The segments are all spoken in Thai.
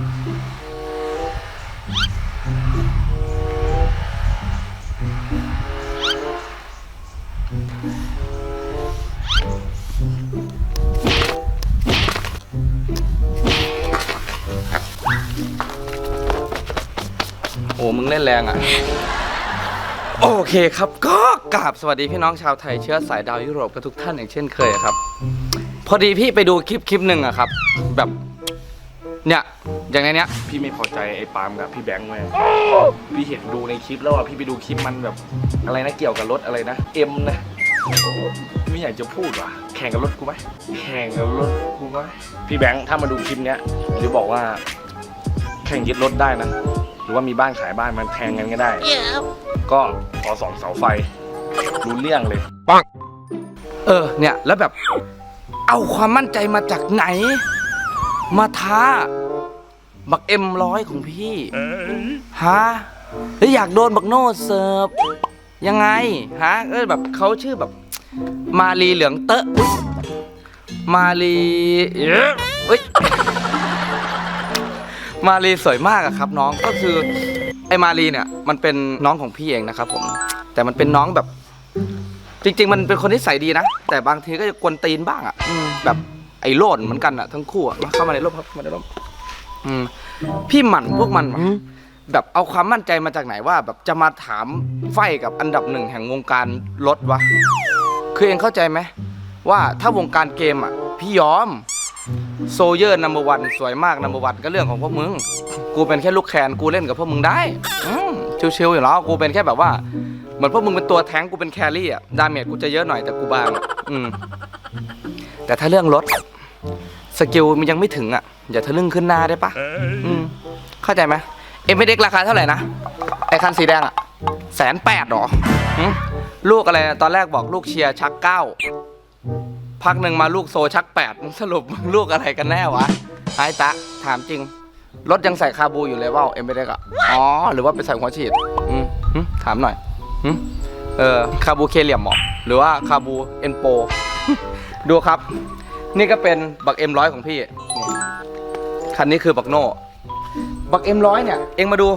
โอ้ มึงเล่นแรงอะ โอเคครับ ก็กราบสวัสดีพี่น้องชาวไทยเชื้อสายดาวยุโรปกันทุกท่านอย่างเช่นเคยครับ พอดีพี่ไปดูคลิปคลิปหนึ่งอะครับ แบบ เนี่ยอย่างในเนี้ยพี่ไม่พอใจไอ้ปาล์มกับพี่แบงค์เว้ยพี่เห็นดูในคลิปแล้วอะพี่ไปดูคลิปมันแบบอะไรนะเกี่ยวกับรถอะไรนะเอ็มนะไม่อยากจะพูดว่ะแข่งกับรถกูไหมแข่งกับรถกูไหมพี่แบงค์ถ้ามาดูคลิปเนี้ยหรือบอกว่า แข่งยึดรถได้นะหรือว่ามีบ้านขายบ้านมันแทงกันก็ได้ ก็ขอสองเสาไฟรู้เรื่องเลยเออเนี่ยแล้วแบบ เอาความมั่นใจมาจากไหน มาท้า บักเอ็มร้อยของพี่ฮะหรืออยากโดนบักโน่เสิร์ฟยังไงฮะเออแบบเขาชื่อแบบ มาลีเหลืองเตอะอุ๊ยมาลีเอ๊ะเอ้ยมาลีสวยมากอะครับ น้องก็คือไอ้มาลีเนี่ยมันเป็นน้องของพี่เองนะครับผมแต่มันเป็นน้องแบบ จริง ๆ มันเป็นคนที่ใส่ดีนะ แต่บางทีก็จะกวนตีนบ้างอะอืมแบบ ไอ้โลดเหมือนกันอะทั้งคู่อะมาเข้ามาในร่มครับเข้ามาในร่มอืมพี่หมั่นพวกมันว่ะแบบเอาความมั่นใจมาจากไหนว่า แบบจะมาถามไฟกับอันดับหนึ่งแห่งวงการรถวะคือเองเข้าใจไหมว่าถ้าวงการเกมอะพี่ยอมโซเยอร์นัมเบอร์วันสวยมากนัมเบอร์วันก็เรื่องของพวกมึง กูเป็นแค่ลูกแคนกูเล่นกับพวกมึงได้อืมชิวๆอยู่แล้วกูเป็นแค่แบบว่า เหมือนพวกมึงเป็นตัวแท้งกูเป็นแครี่อะดาเมจกูจะเยอะหน่อยแต่กูบางอะอืมแต่ถ้าเรื่องรถ สกิลมันยังไม่ถึงอะ อย่าทะลึ่งขึ้นหน้าได้ปะอืมเข้าใจไหมเอ็มเด็กราคาเท่าไหร่นะ ไอคันสีแดงอะแสนแปดหรอหึลูกอะไรนะตอนแรกบอกลูกเชียร์ชักเก้าพักหนึ่งมาลูกโซชักแปดมึงสรุปมึงลูกอะไรกันแน่วะไอ้ตะถามจริง รถยังใส่คาบูอยู่เลยว่าเอ็มเด็กอะอ๋อ หรือว่าไปใส่หัวฉีดอืมหึถามหน่อยหึเออคาบูเคเหลี่ยมเหรอหรือว่าคาบูเอ็นโป ดูครับ นี่ก็เป็นบักเอ็มร้อยของพี่นี่คันนี้คือบักโน่ บักเอ็มร้อยเนี่ย เองมาดู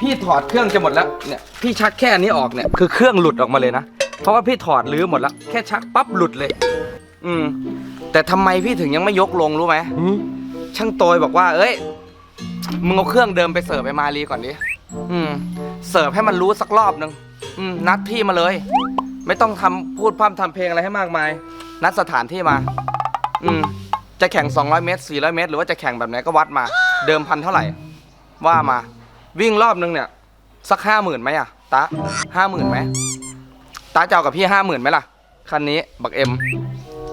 พี่ถอดเครื่องจะหมดแล้ว เนี่ย พี่ชักแค่อันนี้ออกเนี่ย คือเครื่องหลุดออกมาเลยนะ เพราะว่าพี่ถอดรื้อหมดแล้ว แค่ชักปั๊บหลุดเลย อืม แต่ทำไมพี่ถึงยังไม่ยกลงรู้ไหม ช่างโตยบอกว่า เอ้ย มึงเอาเครื่องเดิมไปเสิร์ฟไปมารีก่อนดิ อืม เสิร์ฟให้มันรู้สักรอบหนึ่งอืม นัดพี่มาเลย ไม่ต้องทำพูดพร่ำทำเพลงอะไรให้มากมาย นัดสถานที่มา อืมจะแข่ง 200 เมตร 400 เมตร หรือว่าจะแข่งแบบไหนก็วัดมา เดิมพันเท่าไหร่ ว่ามา วิ่งรอบนึงเนี่ย สักห้าหมื่นไหมอะตาห้าหมื่นไหมตาจะเอากับพี่ห้าหมื่นไหมล่ะ คันนี้บักเอ็ม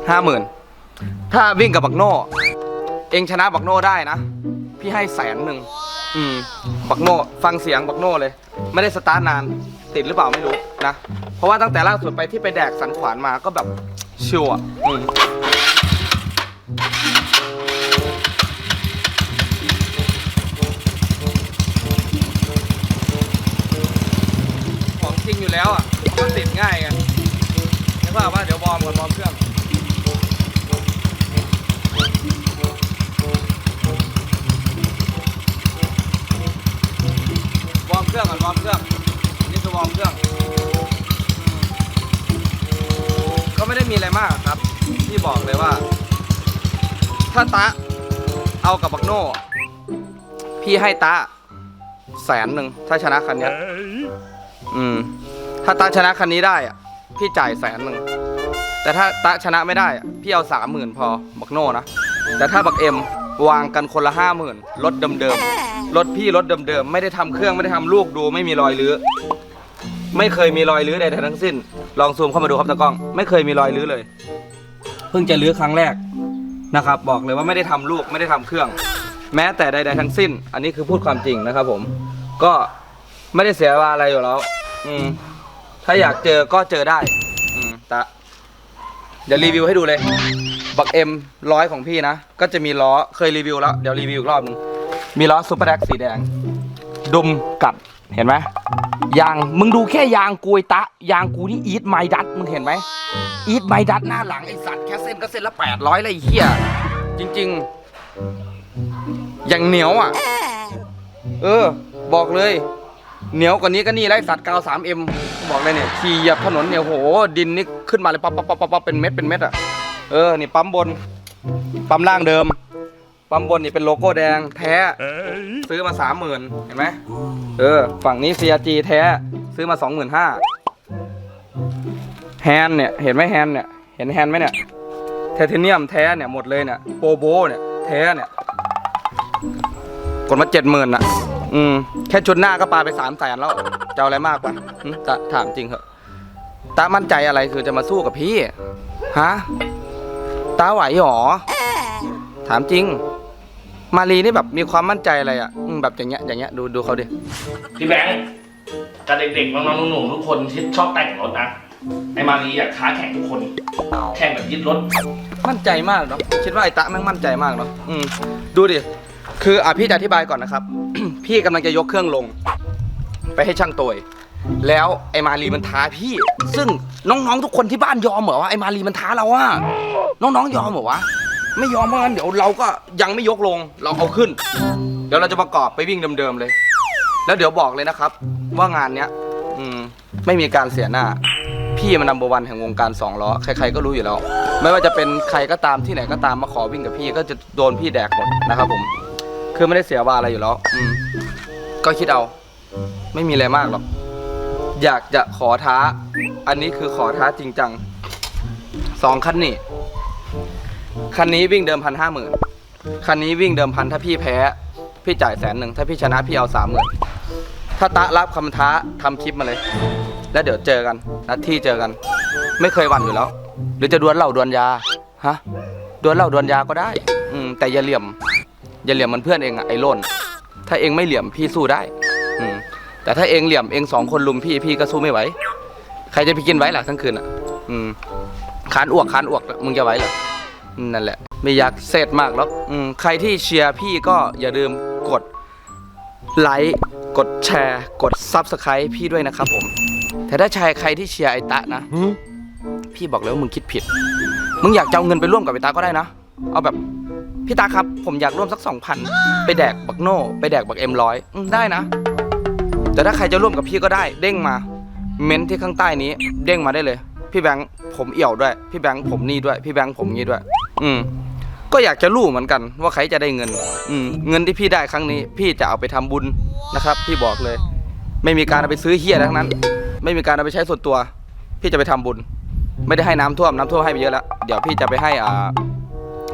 ห้าหมื่นถ้าวิ่งกับบักโน่ เองชนะบักโน่ได้นะ พี่ให้แสนหนึ่งอืมบักโน่ฟังเสียงบักโน่เลย ไม่ได้สตาร์ทนานติดหรือเปล่าไม่รู้นะ เพราะว่าตั้งแต่ล่าสุดไปที่ไปแดกสันขวานมาก็แบบชิวอะอืม แล้วอะมันติดง่ายไงไม่ว่าว่าเดี๋ยววอร์มก่อนวอร์มเครื่องวอร์มเครื่องก่อนวอร์มเครื่องนี่คือวอร์มเครื่อง ก็ไม่ได้มีอะไรมากครับพี่บอกเลยว่า ถ้าตะเอากับบักโน่พี่ให้ตะแสนหนึ่งถ้าชนะคันเนี้ยอืม ถ้าตะชนะคันนี้ได้อะพี่จ่ายแสนหนึ่ง แต่ถ้าตะชนะไม่ได้อะพี่เอาสามหมื่นพอบักโน่นะ แต่ถ้าบักเอ็มวางกันคนละห้าหมื่นรถเดิมๆ รถพี่รถเดิมๆ ไม่ได้ทำเครื่องไม่ได้ทำลูกดูไม่มีรอยรื้อ ไม่เคยมีรอยรื้อใดๆทั้งสิ้น ลองซูมเข้ามาดูครับตากล้อง ไม่เคยมีรอยรื้อเลย เพิ่งจะรื้อครั้งแรกนะครับ บอกเลยว่าไม่ได้ทำลูกไม่ได้ทำเครื่อง แม้แต่ใดๆทั้งสิ้น อันนี้คือพูดความจริงนะครับผม ก็ไม่ได้เสียเวลาอะไรอยู่แล้ว อืม ถ้าอยากเจอก็เจอได้ อืมต่เดี๋ยวรีวิวให้ดูเลย บักเอ็มร้อยของพี่นะ ก็จะมีล้อเคยรีวิวแล้ว เดี๋ยวรีวิวอีกรอบหนึง มีล้อซูเปอร์แดกสีแดง ดุมกัดเห็นไหมยางมึงดูแค่ยางกูไอตะ ยางกูนี่อีทไมดัตมึงเห็นไหมอีทไมดัตหน้าหลังไอสัตว์แค่เส้นก็เส้นละแปดร้อยเลยไอ้เหี้ยจริง ๆ อย่างเหนียวอะ เออ บอกเลย เหนียวกว่านี้ก็นี่ไรสัตว์กาว 3M บอกเลยเนี่ยขี่เหยียบถนนเนี่ยโหดินนี่ขึ้นมาเลยปั๊บปั๊บปั๊บปั๊บปั๊บเป็นเม็ดเป็นเม็ดอะเออนี่ปั๊มบน ปั๊มล่างเดิม ปั๊มบนนี่เป็นโลโก้แดงแท้ ซื้อมาสามหมื่นเห็นไหมเออ ฝั่งนี้ CRG แท้ ซื้อมาสองหมื่นห้าแฮนเนี่ย เห็นไหมแฮนเนี่ย เห็นแฮนไหมเนี่ยไทเทเนียมแท้เนี่ยหมดเลยเนี่ยโปโบเนี่ยแท้เนี่ยกดมาเจ็ดหมื่นอะ อืม แค่ชุดหน้าก็ปาไปสามแสนแล้วจะเอาอะไรมากปะหึตาถามจริงเหอะตามั่นใจอะไรคือจะมาสู้กับพี่ฮะตาไหวหรอถามจริง มารีนี่แบบมีความมั่นใจอะไรอะอืมแบบอย่างเงี้ยอย่างเงี้ยดูดูเขาดิ พี่แบงค์กับเด็กๆ น้องๆหนุ่มๆทุกคนที่ชอบแต่งรถนะไอ้มารีอยากท้าแข่งทุกคน แข่งแบบยึดรถ มั่นใจมากเนาะคิดว่าไอ้ตะแม่งมั่นใจมากเนาะอืมดูดิ คืออะพี่จะอธิบายก่อนนะครับ พี่กำลังจะยกเครื่องลง ไปให้ช่างตัวแล้วไอ้มารีมันท้าพี่ ซึ่งน้องๆทุกคนที่บ้านยอมเหรอวะไอ้มารีมันท้าเราอะน้องๆยอมเหรอวะไม่ยอมเพราะงั้นเดี๋ยวเราก็ยังไม่ยกลงเราเอาขึ้น เดี๋ยวเราจะประกอบไปวิ่งเดิมๆเลย แล้วเดี๋ยวบอกเลยนะครับ ว่างานเนี้ยอืมไม่มีการเสียหน้า พี่มันนัมเบอร์วันแห่งวงการสองล้อใครๆก็รู้อยู่แล้ว ไม่ว่าจะเป็นใครก็ตามที่ไหนก็ตามมาขอวิ่งกับพี่ก็จะโดนพี่แดกหมดนะครับผม คือไม่ได้เสียว่าอะไรอยู่แล้วอืมก็คิดเอา ไม่มีอะไรมากหรอก อยากจะขอท้า อันนี้คือขอท้าจริงจังสองคันนี่ คันนี้วิ่งเดิมพันห้าหมื่นคันนี้วิ่งเดิมพันถ้าพี่แพ้ พี่จ่ายแสนหนึ่ง ถ้าพี่ชนะพี่เอาสามหมื่นถ้าตะรับคำท้าทำคลิปมาเลย แล้วเดี๋ยวเจอกันนัดที่เจอกัน ไม่เคยหวันอยู่แล้ว หรือจะดวลเหล่าดวลยา ฮะ ดวลเหล่าดวลยาก็ได้ อืมแต่อย่าเหลี่ยม อย่าเหลี่ยมเหมันเพื่อนเองอะไอ้โล่นถ้าเองไม่เหลี่ยมพี่สู้ได้อืมแต่ถ้าเองเหลี่ยมเองสองคนลุมพี่พี่ก็สู้ไม่ไหว ใครจะไปกินไว้ล่ะทั้งคืนอะอืมคานอ้วกคานอ้วกมึงจะไหวเหรออืมนั่นแหละ ไม่อยากเซตมากหรอกอืมใครที่เชียร์พี่ก็อย่าลืมกดไลค์กดแชร์ กดซับสไคร b ์พี่ด้วยนะครับผม แต่ถ้าชายใครที่เชียร์ไอ้ตะนะ พี่บอกเลยว่ามึงคิดผิด มึงอยากจะเอาเงินไปร่วมกับไอ้ตาก็ได้นะ เอาแบบ พี่ตาครับ ผมอยากร่วมสักสองพันไปแดกบักโน่ไปแดกบักเอ็มร้อยได้นะ แต่ถ้าใครจะร่วมกับพี่ก็ได้ เด้งมา เม้นที่ข้างใต้นี้ เด้งมาได้เลย พี่แบงค์ผมเอี่ยวด้วย พี่แบงค์ผมนี่ด้วย พี่แบงค์ผมงี้ด้วย อืมก็อยากจะรู้เหมือนกันว่าใครจะได้เงิน อืมเงินที่พี่ได้ครั้งนี้ พี่จะเอาไปทำบุญนะครับ พี่บอกเลย ไม่มีการเอาไปซื้อเฮียทั้งนั้น ไม่มีการเอาไปใช้ส่วนตัว พี่จะไปทำบุญ ไม่ได้ให้น้ำท่วมน้ำท่วมให้ไปเยอะแล้วเดี๋ยวพี่จะไปให้อ่า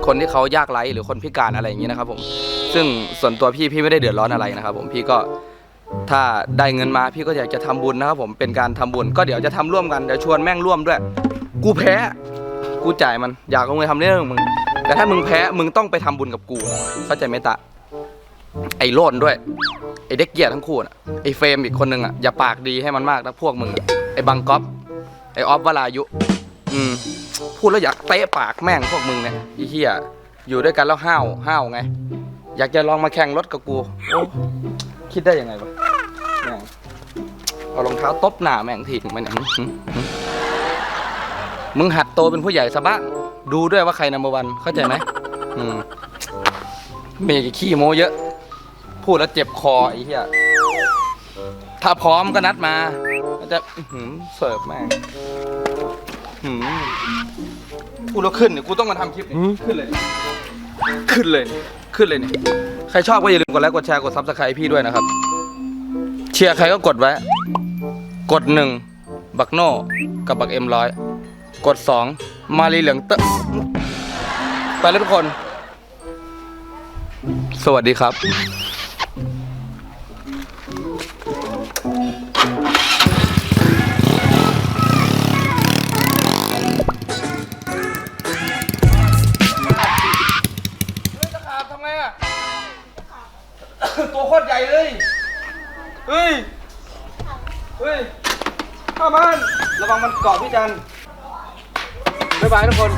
คนที่เขายากไร้หรือคนพิการอะไรอย่างนี้นะครับผมซึ่งส่วนตัวพี่พี่ไม่ได้เดือดร้อนอะไรนะครับผมพี่ก็ถ้าได้เงินมาพี่ก็อยากจะทำบุญนะครับผมเป็นการทำบุญก็เดี๋ยวจะทำร่วมกันเดี๋ยวชวนแม่งร่วมด้วย กูแพ้ กูจ่ายมันอยากเอาเงินทำเรื่องมึง แต่ถ้ามึงแพ้มึงต้องไปทำบุญกับกูเข้าใจไหมตะ ไอ้โลนด้วยไอ้เด็กเกียร์ทั้งคู่น่ะไอ้เฟรมอีกคนนึงอะอย่าปากดีให้มันมากนะพวกมึงไอ้บังก๊อฟไอ้ออฟวรายุ อืม พูดแล้วอยากเตะปากแม่งพวกมึงเนี่ยไอ้เหี้ยอยู่ด้วยกันแล้วห้าวห้าวไง อยากจะลองมาแข่งรถกับกูโอ้คิดได้ยังไงวะแม่งเอารองเท้าตบหน้าแม่งทีถึงมันเนี่ยมึงหัดโตเป็นผู้ใหญ่ซะบ้างดูด้วยว่าใครนัมเบอร์วันเข้าใจไหมอืมเมย์ขี้โมเยอะ พูดแล้วเจ็บคอไอ้เหี้ยถ้าพร้อมก็นัดมาจะเสิร์ฟแม่ง กูแล้วขึ้นเนี่ยกูต้องมาทำคลิปนี่ขึ้นเลย ขึ้นเลย ขึ้นเลยนี่ใครชอบก็อย่าลืมกดไลค์กดแชร์กดซับสไครต์พี่ด้วยนะครับ เชียร์ใครก็กดไว้ กดหนึ่งบักโน่กับบักเอ็มร้อยกดสองมารีเหลืองเตอะไปแล้วทุกคน สวัสดีครับ ตัวโคตรใหญ่เลย เฮ้ย เฮ้ยข้ามัน ระวังมันเกาะพี่จันบ๊ายบายทุกคน